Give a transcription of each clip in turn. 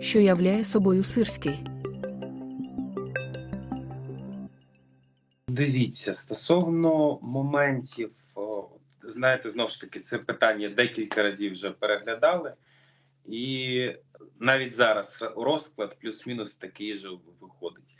Що являє собою сирський? Дивіться, стосовно моментів, знаєте, знову ж таки, це питання декілька разів вже переглядали, і навіть зараз розклад плюс-мінус такий же виходить.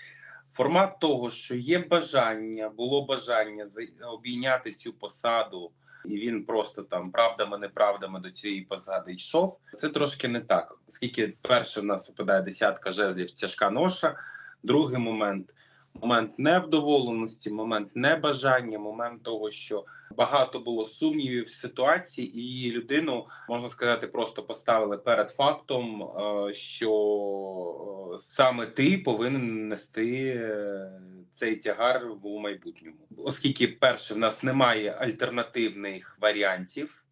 Формат того, що є бажання, було бажання обійняти цю посаду, і він просто там правдами, неправдами до цієї посади йшов. Це трошки не так, оскільки перше в нас випадає десятка жезлів, тяжка ноша. Другий момент момент невдоволеності, момент небажання, момент того, що багато було сумнівів в ситуації, і людину можна сказати, просто поставили перед фактом, е, що е, саме ти повинен нести е, цей тягар у майбутньому, оскільки перше в нас немає альтернативних варіантів,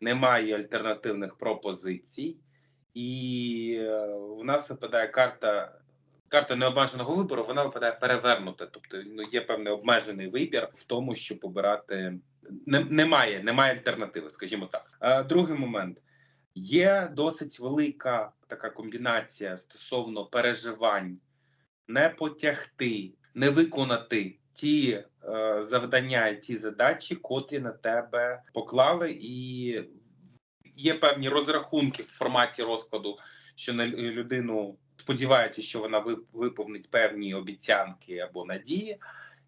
немає альтернативних пропозицій, і в нас випадає карта карта необмеженого вибору вона випадає перевернута. Тобто ну, є певний обмежений вибір в тому, щоб обирати не, немає, немає альтернативи, скажімо так. А, другий момент є досить велика така комбінація стосовно переживань, не потягти, не виконати ті е, завдання, ті задачі, котрі на тебе поклали, і є певні розрахунки в форматі розкладу, що на людину сподівається, що вона виповнить певні обіцянки або надії,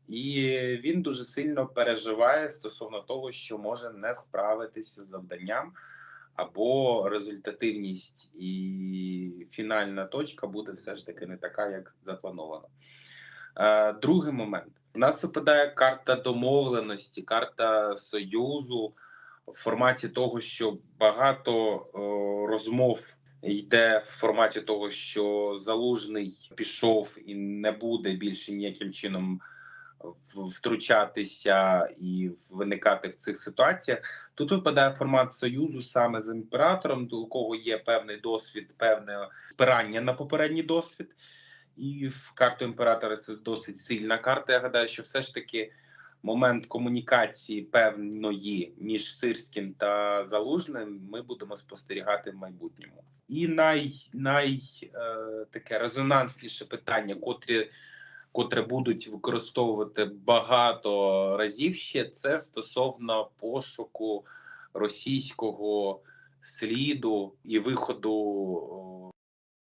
і він дуже сильно переживає стосовно того, що може не справитися з завданням, або результативність і фінальна точка буде все ж таки не така, як заплановано. Е, Другий момент: у нас випадає карта домовленості, карта союзу в форматі того, що багато розмов йде в форматі того, що залужний пішов і не буде більше ніяким чином втручатися і виникати в цих ситуаціях. Тут випадає формат союзу саме з імператором, до кого є певний досвід, певне спирання на попередній досвід. І в карту імператора це досить сильна карта. Я гадаю, що все ж таки момент комунікації певної між Сирським та Залужним ми будемо спостерігати в майбутньому. І най, най е, таке резонансніше питання, котрі, котре будуть використовувати багато разів ще, це стосовно пошуку російського сліду і виходу.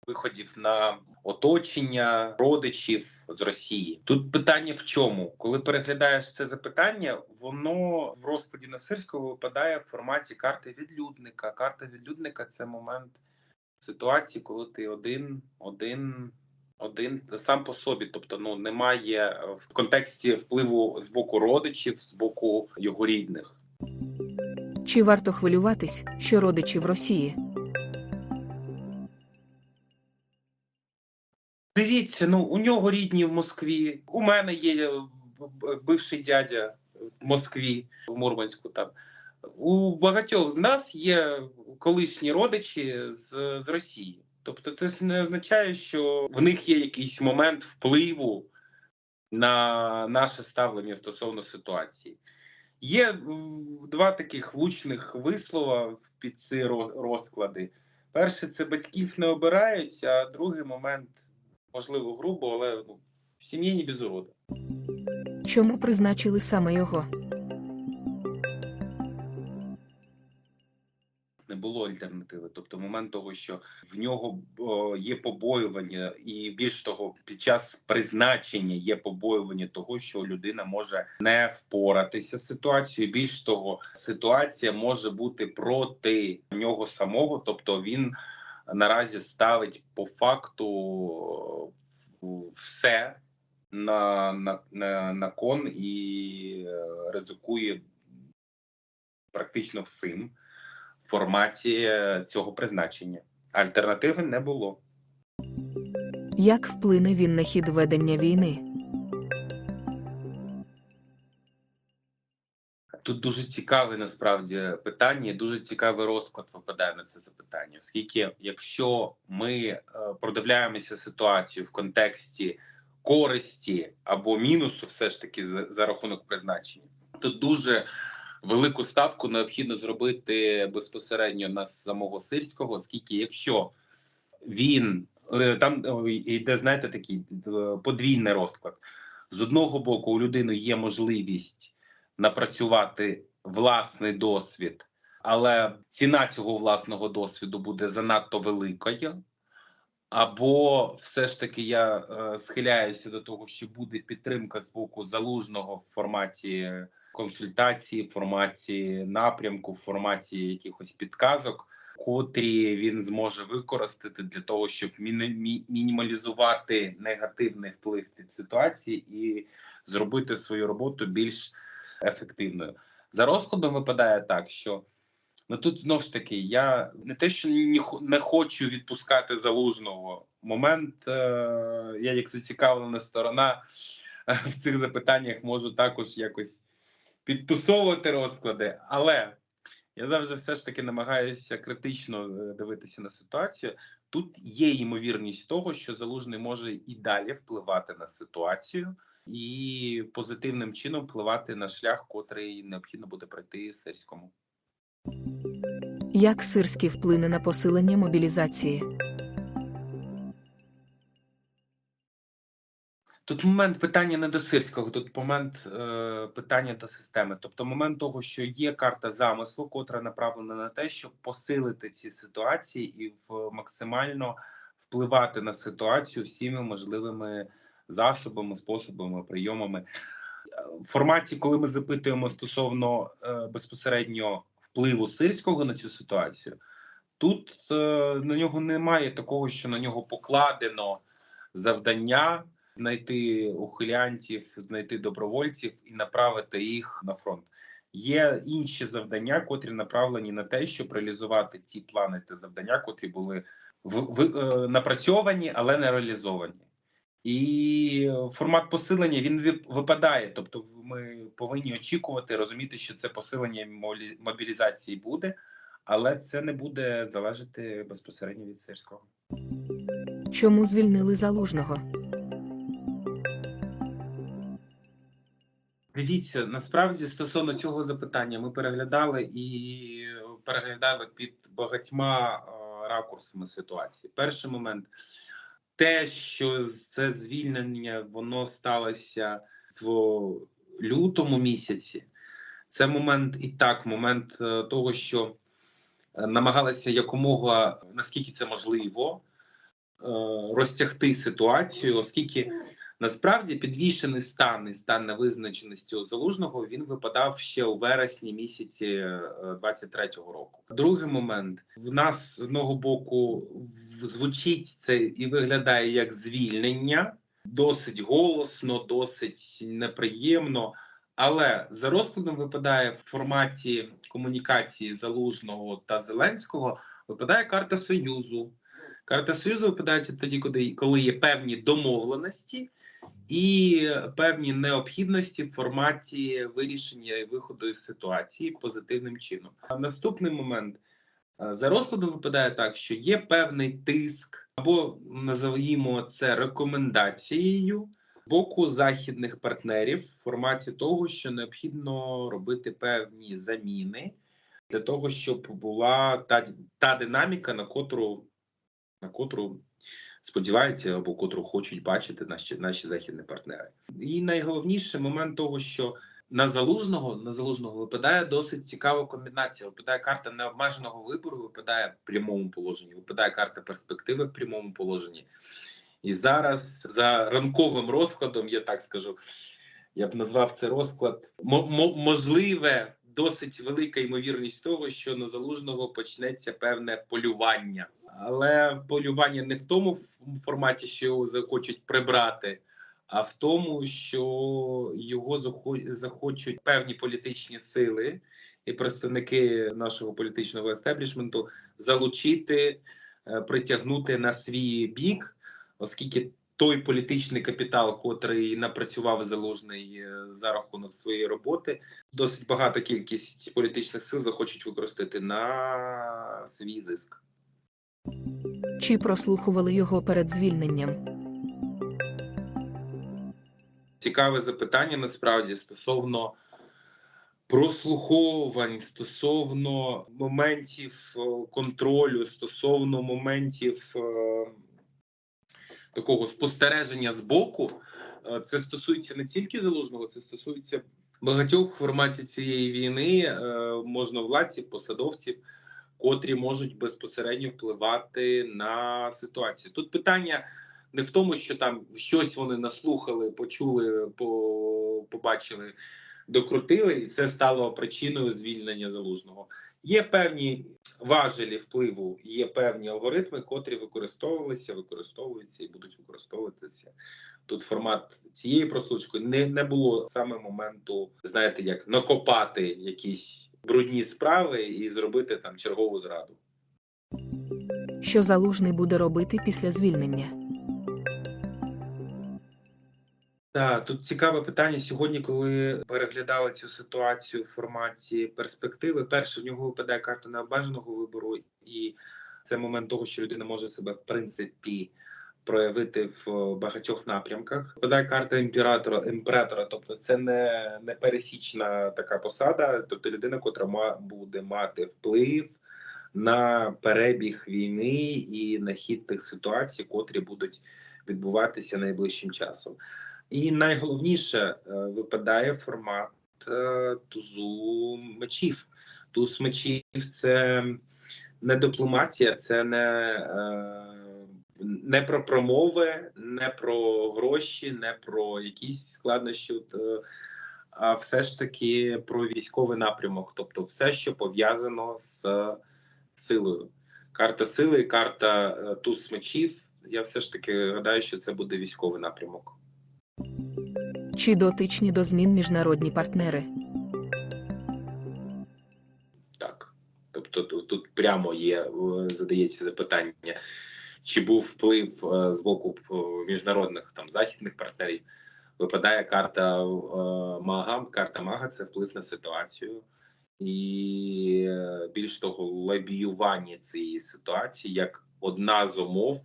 Виходів на оточення родичів з Росії. Тут питання в чому? Коли переглядаєш це запитання, воно в розкладі Насирського випадає в форматі карти відлюдника. Карта відлюдника це момент ситуації, коли ти один, один, один сам по собі. Тобто, ну немає в контексті впливу з боку родичів, з боку його рідних. Чи варто хвилюватись, що родичі в Росії? Дивіться, ну у нього рідні в Москві. У мене є е, бивший дядя в Москві, в Мурманську. Там у багатьох з нас є колишні родичі з, з Росії. Тобто, це не означає, що в них є якийсь момент впливу на наше ставлення стосовно ситуації. Є два таких влучних вислова під ці розклади. Перше, це батьків не обирають, а другий момент можливо, грубо, але ну, в сім'ї не без урода. Чому призначили саме його? Не було альтернативи. Тобто, момент того, що в нього о, є побоювання, і більш того, під час призначення є побоювання того, що людина може не впоратися з ситуацією. Більш того, ситуація може бути проти нього самого, тобто він наразі ставить по факту все на, на, на, на кон і е, ризикує практично всім в форматі е, цього призначення. Альтернативи не було. Як вплине він на хід ведення війни? Тут дуже цікаве насправді питання, дуже цікавий розклад випадає на це запитання. Оскільки, якщо ми е, продивляємося ситуацію в контексті користі або мінусу, все ж таки за, за рахунок призначення, то дуже велику ставку необхідно зробити безпосередньо на самого сирського, оскільки якщо він е, там е, йде, знаєте, такий подвійний розклад. З одного боку, у людини є можливість напрацювати власний досвід, але ціна цього власного досвіду буде занадто великою. Або все ж таки я е, схиляюся до того, що буде підтримка з боку залужного в форматі консультації, в форматі напрямку, в форматі якихось підказок, котрі він зможе використати для того, щоб міні- мі- мінімалізувати негативний вплив від ситуації і зробити свою роботу більш ефективною. За розкладом випадає так, що ну тут знов ж таки я не те, що не, хочу відпускати залужного. Момент, е, я як зацікавлена сторона е, в цих запитаннях можу також якось підтусовувати розклади, але я завжди все ж таки намагаюся критично е, дивитися на ситуацію. Тут є ймовірність того, що залужний може і далі впливати на ситуацію і позитивним чином впливати на шлях, котрий необхідно буде пройти сирському. Як Сирський вплине на посилення мобілізації? Тут момент питання не до сирського, тут момент е, питання до системи. Тобто, момент того, що є карта замислу, котра направлена на те, щоб посилити ці ситуації і в максимально впливати на ситуацію всіми можливими засобами, способами, прийомами. В форматі, коли ми запитуємо стосовно е, безпосередньо впливу сирського на цю ситуацію, тут е, на нього немає такого, що на нього покладено завдання знайти ухилянтів, знайти добровольців і направити їх на фронт. Є інші завдання, котрі направлені на те, щоб реалізувати ті плани та завдання, котрі були в, в, е, напрацьовані, але не реалізовані. І формат посилення він випадає. Тобто, ми повинні очікувати, розуміти, що це посилення мобілізації буде, але це не буде залежати безпосередньо від сирського. Чому звільнили залужного? Дивіться, насправді стосовно цього запитання ми переглядали і переглядали під багатьма ракурсами ситуації. Перший момент те, що це звільнення воно сталося в лютому місяці. Це момент і так, момент е, того, що е, намагалися якомога наскільки це можливо е, розтягти ситуацію, оскільки Насправді підвішений стан і стан невизначеності у залужного він випадав ще у вересні місяці е, 23-го року. Другий момент в нас з одного боку звучить це і виглядає як звільнення, досить голосно, досить неприємно. Але за розкладом випадає в форматі комунікації залужного та зеленського. Випадає карта союзу. Карта союзу випадає тоді, коли є певні домовленості і певні необхідності в форматі вирішення і виходу із ситуації позитивним чином. Наступний момент е, за розкладом випадає так, що є певний тиск, або називаємо це рекомендацією з боку західних партнерів в форматі того, що необхідно робити певні заміни для того, щоб була та, та динаміка, на котру на котру сподіваються або котру хочуть бачити наші наші західні партнери. І найголовніше момент того, що на залужного на залужного випадає досить цікава комбінація. Випадає карта необмеженого вибору, випадає в прямому положенні, випадає карта перспективи в прямому положенні. І зараз за ранковим розкладом, я так скажу, я б назвав це розклад мо- мо- можливе. Досить велика ймовірність того, що на залужного почнеться певне полювання, але полювання не в тому форматі, що його захочуть прибрати, а в тому, що його захочуть певні політичні сили і представники нашого політичного естеблішменту залучити, е, притягнути на свій бік, оскільки той політичний капітал, котрий напрацював залужний е, за рахунок своєї роботи, досить багата кількість політичних сил захочуть використати на свій зиск. Чи прослухували його перед звільненням? Цікаве запитання насправді стосовно прослуховувань стосовно моментів е, контролю, стосовно моментів е, такого спостереження з боку. Е, Це стосується не тільки залужного, це стосується багатьох в форматі цієї війни, можновладців, посадовців, котрі можуть безпосередньо впливати на ситуацію. Тут питання не в тому, що там щось вони наслухали, почули, по, побачили, докрутили, і це стало причиною звільнення залужного. Є певні важелі впливу, є певні алгоритми, котрі використовувалися, використовуються і будуть використовуватися. Тут формат цієї прослушки не, не було саме моменту, знаєте, як накопати якісь брудні справи і зробити там чергову зраду. Що залужний буде робити після звільнення? Так, тут цікаве питання сьогодні, коли переглядали цю ситуацію в форматі перспективи. Перше в нього випадає карта необмеженого вибору, і це момент того, що людина може себе в принципі проявити в багатьох напрямках. Випадає карта імператора, імператора, тобто це не, не пересічна така посада, тобто людина, котра буде мати вплив на перебіг війни і на хід тих ситуацій, котрі будуть відбуватися найближчим часом. І найголовніше е, випадає формат е, тузу мечів. Туз мечів це не дипломатія, це не, е, не про промови, не про гроші, не про якісь складнощі, е, а все ж таки про військовий напрямок, тобто все, що пов'язано з силою. Карта сили, карта е, туз мечів. Я все ж таки гадаю, що це буде військовий напрямок. Чи дотичні до змін міжнародні партнери? Так. Тобто тут, прямо є, е, задається запитання, чи був вплив е, з боку е, міжнародних там західних партнерів. Випадає карта е, Мага. Карта Мага це вплив на ситуацію, і більш того, лобіювання цієї ситуації як одна з умов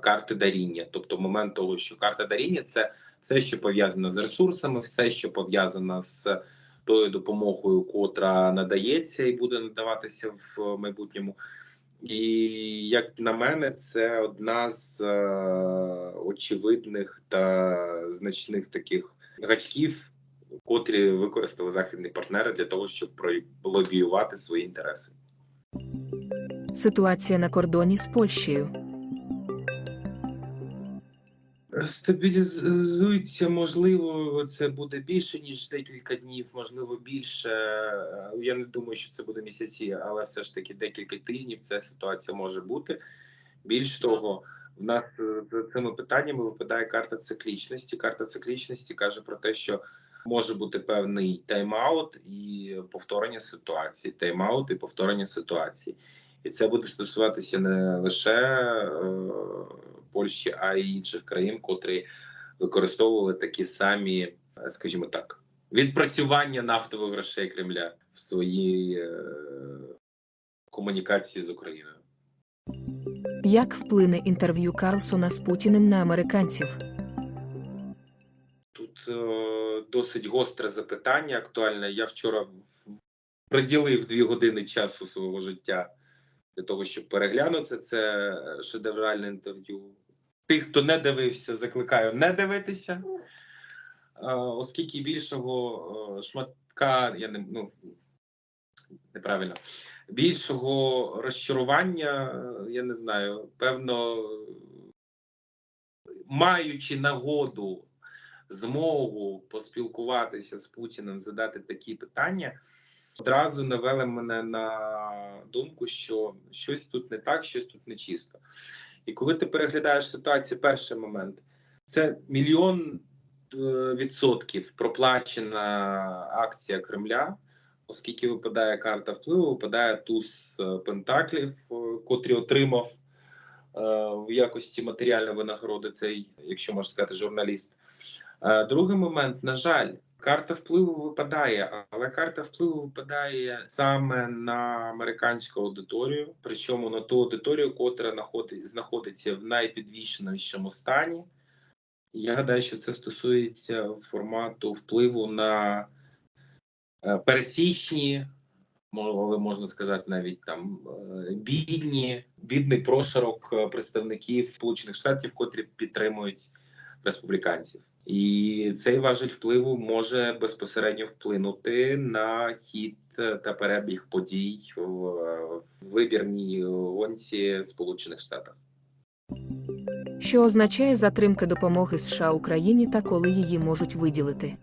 карти даріння. Тобто, момент того, що карта даріння це все, що пов'язано з ресурсами, все, що пов'язано з тою допомогою, котра надається і буде надаватися в майбутньому. І як на мене, це одна з е, очевидних та значних таких гачків, котрі використали західні партнери для того, щоб пролобіювати свої інтереси. Ситуація на кордоні з Польщею. Стабілізується, можливо, це буде більше ніж декілька днів, можливо, більше. Я не думаю, що це буде місяці, але все ж таки декілька тижнів ця ситуація може бути. Більш того, в нас е, за цими питаннями випадає карта циклічності. Карта циклічності каже про те, що може бути певний тайм-аут і повторення ситуації, тайм-аут і повторення ситуації. І це буде стосуватися не лише е, Польщі, а й інших країн, котрі використовували такі самі, е, скажімо так, відпрацювання нафтових грошей Кремля в своїй е, комунікації з Україною. Як вплине інтерв'ю Карлсона з Путіним на американців? Тут е, досить гостре запитання, актуальне. Я вчора приділив дві години часу свого життя для того, щоб переглянути це шедевральне інтерв'ю. Тих, хто не дивився, закликаю не дивитися, е, оскільки більшого е, шматка, я не ну неправильно, більшого розчарування, е, я не знаю, певно, маючи нагоду, змогу поспілкуватися з Путіним, задати такі питання, одразу навели мене на думку, що щось тут не так, щось тут не чисто. І коли ти переглядаєш ситуацію, перший момент це мільйон е, відсотків проплачена акція Кремля, оскільки випадає карта впливу, випадає туз е, пентаклів, е, котрий отримав е, в якості матеріальної винагороди цей, якщо можна сказати, журналіст. Е, Другий момент, на жаль, карта впливу випадає, але карта впливу випадає саме на американську аудиторію, причому на ту аудиторію, котра знаходить, знаходиться в найпідвішенішому стані. Я гадаю, що це стосується формату впливу на е, пересічні, мов- можна сказати, навіть там е, бідні, бідний прошарок е, представників Сполучених Штатів, котрі підтримують республіканців. І цей важель впливу може безпосередньо вплинути на хід е, та перебіг подій в в вибірній гонці Сполучених Штатів. Що означає затримка допомоги США Україні та коли її можуть виділити?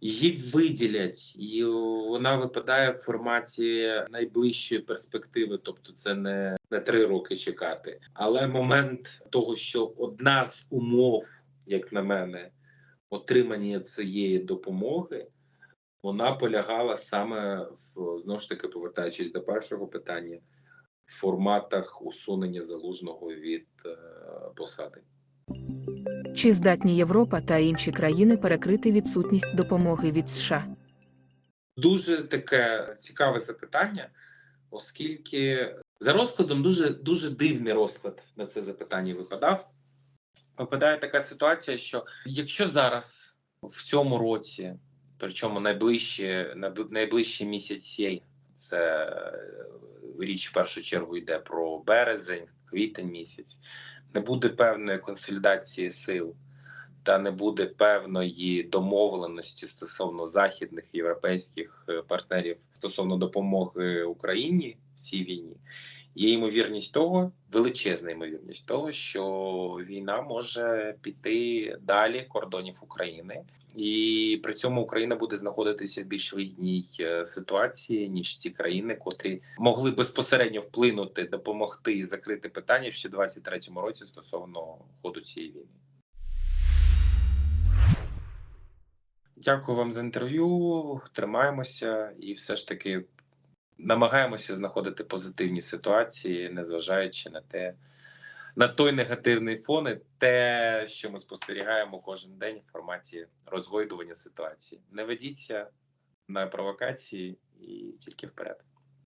Її виділять, і вона випадає в форматі найближчої перспективи, тобто це не, не три роки чекати. Але момент того, що одна з умов, як на мене, отримання цієї допомоги, вона полягала саме в знову ж таки повертаючись до першого питання, в форматах усунення залужного від е, посади. Чи здатні Європа та інші країни перекрити відсутність допомоги від США? Дуже таке цікаве запитання, оскільки за розкладом дуже дуже дивний розклад на це запитання випадав. Випадає така ситуація, що якщо зараз в цьому році, причому найближчі найбли- найближчі місяці, це е, річ в першу чергу йде про березень, квітень місяць, не буде певної консолідації сил та не буде певної домовленості стосовно західних європейських е, партнерів стосовно допомоги Україні в цій війні, є ймовірність того, величезна ймовірність того, що війна може піти далі кордонів України, і при цьому Україна буде знаходитися в більш вигідній е, ситуації ніж ті країни, котрі могли безпосередньо вплинути, допомогти і закрити питання ще в 23-му році стосовно ходу цієї війни. Дякую вам за інтерв'ю. Тримаємося і все ж таки намагаємося знаходити позитивні ситуації, незважаючи на те, на той негативний фон, і те, що ми спостерігаємо кожен день в форматі розгойдування ситуації. Не ведіться на провокації і тільки вперед.